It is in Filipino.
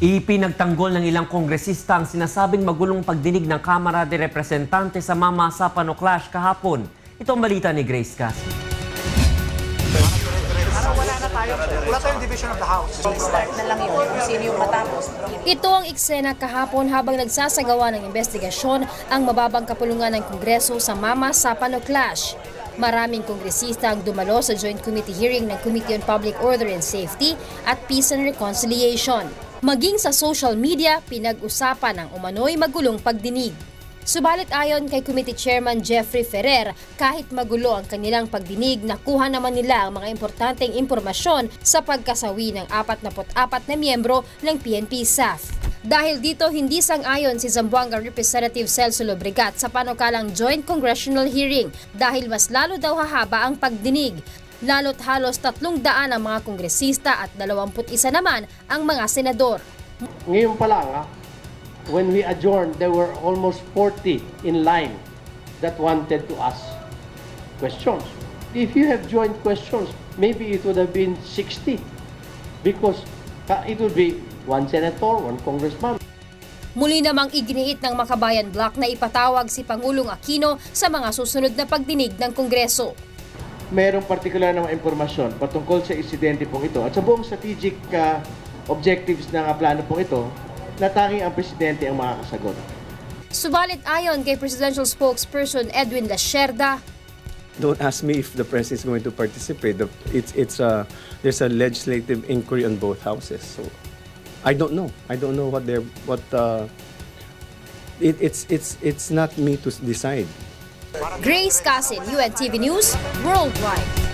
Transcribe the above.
Ipinagtanggol ng ilang kongresista ang sinasabing magulong pagdinig ng Kamara de Representante sa Mama sa Clash kahapon. Ito ang balita ni Grace Cassie. Wala tayong division of the House. start na lang yun kung sino yung matapos. Ito ang eksena kahapon habang nagsasagawa ng investigasyon ang mababang kapulungan ng Kongreso sa Mama Sapano Clash. Maraming kongresista ang dumalo sa joint committee hearing ng Committee on Public Order and Safety at Peace and Reconciliation. Maging sa social media, pinag-usapan ang umano'y magulong pagdinig. Subalit ayon kay Committee Chairman Jeffrey Ferrer, kahit magulo ang kanilang pagdinig, nakuha naman nila ang mga importanteng impormasyon sa pagkasawi ng 44 na miyembro ng PNP staff. Dahil dito, hindi sang-ayon si Zamboanga Representative Celso Lobregat sa panukalang Joint Congressional Hearing dahil mas lalo daw hahaba ang pagdinig. Lalo't halos tatlong daan ang mga kongresista at 21 naman ang mga senador. Ngayon pa lang, ah, when we adjourned, there were almost 40 in line that wanted to ask questions. If you have joint questions, maybe it would have been 60 because it would be one senator, one congressman. Muli namang iginiit ng Makabayan Block na ipatawag si Pangulong Aquino sa mga susunod na pagdinig ng Kongreso. Merong particular na mga impormasyon patungkol sa insidente pong ito at sa buong strategic uh, objectives ng uh, plano pong ito na tanging ang presidente ang makakasagot. Subalit ayon kay Presidential Spokesperson Edwin Lasherda, don't ask me if the press is going to participate. The, it's it's a there's a legislative inquiry on both houses. So I don't know. I don't know what they're what. Uh, it, it's it's it's not me to decide. Grace Casin, UNTV News, Worldwide.